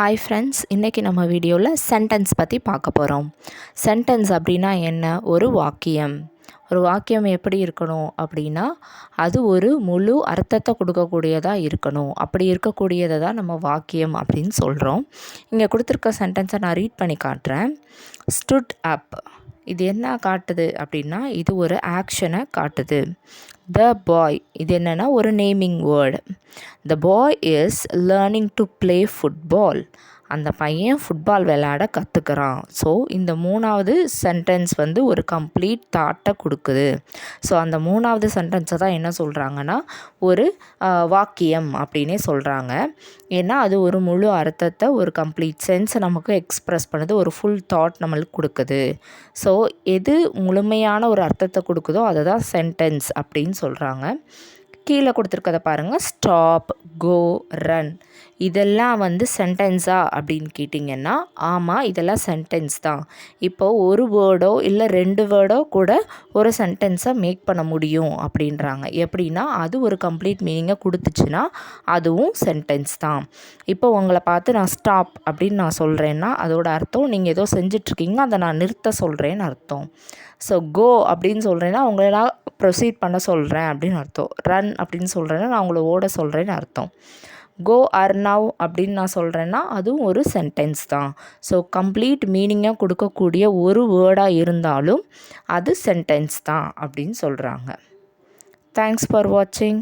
Hi friends இன்றைக்கி நம்ம வீடியோவில் சென்டென்ஸ் பற்றி பார்க்க போகிறோம் சென்டென்ஸ் அப்படின்னா என்ன? ஒரு வாக்கியம். ஒரு வாக்கியம் எப்படி இருக்கணும் அப்படின்னா அது ஒரு முழு அர்த்தத்தை கொடுக்கக்கூடியதாக இருக்கணும். அப்படி இருக்கக்கூடியதை தான் நம்ம வாக்கியம் அப்படின்னு சொல்கிறோம் இங்கே கொடுத்துருக்க சென்டென்ஸை நான் ரீட் பண்ணி காட்டுறேன். ஸ்டுட் அப் இது என்ன காட்டுது அப்படின்னா இது ஒரு ஆக்ஷனை காட்டுது. த பாய் இது என்னென்னா ஒரு naming word the boy is learning to play football அந்த பையன் ஃபுட்பால் விளையாட கற்றுக்கிறான் ஸோ இந்த மூணாவது சென்டென்ஸ் வந்து ஒரு கம்ப்ளீட் தாட்டை கொடுக்குது. ஸோ அந்த மூணாவது சென்டென்ஸை தான் என்ன சொல்கிறாங்கன்னா ஒரு வாக்கியம் அப்படின்னே சொல்கிறாங்க ஏன்னா அது ஒரு முழு அர்த்தத்தை ஒரு கம்ப்ளீட் சென்ஸை நமக்கு எக்ஸ்ப்ரெஸ் பண்ணுது ஒரு ஃபுல் தாட் நம்மளுக்கு கொடுக்குது. ஸோ எது முழுமையான ஒரு அர்த்தத்தை கொடுக்குதோ அதை தான் சென்டென்ஸ் அப்படின்னு சொல்கிறாங்க கீழே கொடுத்துருக்கத பாருங்கள் ஸ்டாப் கோ ரன் இதெல்லாம் வந்து சென்டென்ஸா அப்படின்னு கேட்டிங்கன்னா ஆமாம் இதெல்லாம் சென்டென்ஸ் தான். இப்போது ஒரு வேர்டோ இல்லை ரெண்டு வேர்டோ கூட ஒரு சென்டென்ஸை மேக் பண்ண முடியும் அப்படின்றாங்க. எப்படின்னா அது ஒரு கம்ப்ளீட் மீனிங்கை கொடுத்துச்சுன்னா அதுவும் சென்டென்ஸ் தான். இப்போ உங்களை பார்த்து நான் ஸ்டாப் அப்படின்னு நான் சொல்கிறேன்னா அதோட அர்த்தம் நீங்கள் ஏதோ செஞ்சிட்ருக்கீங்க அதை நான் நிறுத்த சொல்கிறேன்னு அர்த்தம். ஸோ கோ அப்படின்னு சொல்கிறேன்னா உங்களால் ப்ரொசீட் பண்ண சொல்கிறேன் அப்படின்னு அர்த்தம். ரன் அப்படின்னு சொல்கிறேன்னா நான் உங்களை ஓட சொல்கிறேன்னு அர்த்தம். கோ ஆர் நவ் அப்படின்னு நான் சொல்கிறேன்னா அதுவும் ஒரு சென்டென்ஸ் தான். ஸோ கம்ப்ளீட் மீனிங்காக கொடுக்கக்கூடிய ஒரு வேர்டாக இருந்தாலும் அது சென்டென்ஸ் தான் அப்படின்னு சொல்கிறாங்க தேங்க்ஸ் ஃபார் வாட்சிங்